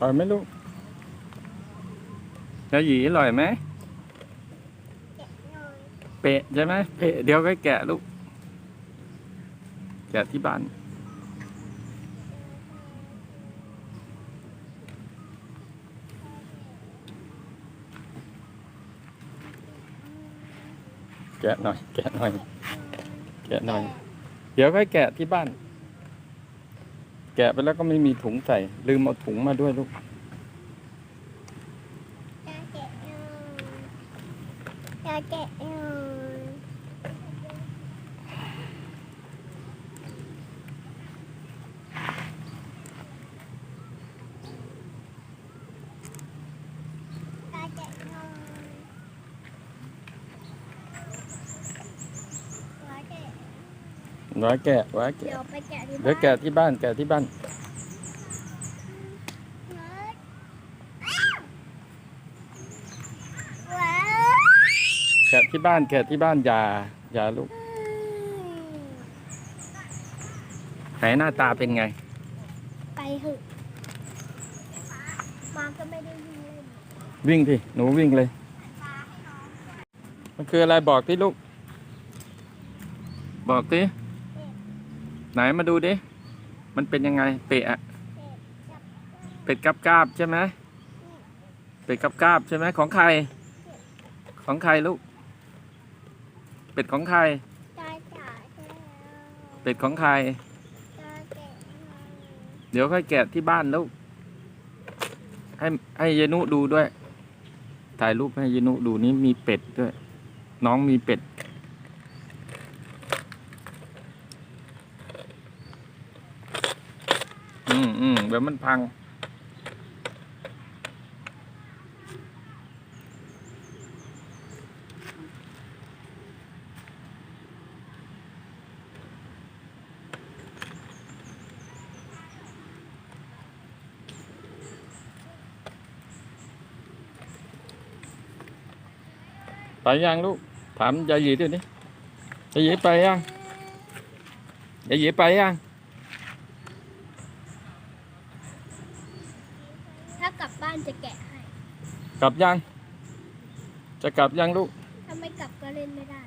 อร่อยไหมลูกยาหยีอร่อยไหมเปะใช่ไหมเปะเดี๋ยวก็แกะลูก แกะที่บ้านแกะหน่อย แกะหน่อย แกะหน่อย เดี๋ยวค่อยแกะที่บ้าน แกะไปแล้วก็ไม่มีถุงใส่ ลืมเอาถุงมาด้วยลูกจะแกะหน่อยจะแกะหน่อยจะแกะหน่อยว่าแกะ ไว้แกะไว้แกะเดี๋ยวไปแกะที่เดี๋ยวแกะที่บ้านแกะที่บ้าน ว้าวแกะที่บ้านแกะที่บ้านอย่าอย่าลูกไหนหน้าตาเป็นไง ไปเถอะมาก็ไม่ได้ยินเล่นวิ่งที่หนูวิ่งเลย มันคืออะไรบอกที่ลูก บอกที่ ไหนมาดูดิ มันเป็นยังไง เปะอะเป็ดกับกาบใช่ไหมเป็ดกับกาบใช่ไหมของใคร ของใครลูก เป็ดของใครจ้าจ๋าแก้วเป็ดของใครจ้าแกะหน่อยเดี๋ยวค่อยแกะที่บ้านลูก ให้ให้เยนุดูด้วย ถ่ายรูปให้เยนุดูนี่มีเป็ดด้วย น้องมีเป็ด อืมอืมเดี๋ยวมันพัง ไปยังลูก ถามยายหยีด้วยนี่ยายหยีไปยังยายหยีไปยัง ถ้ากลับบ้านจะแกะให้ กลับยัง จะกลับยังลูก ถ้าไม่กลับก็เล่นไม่ได้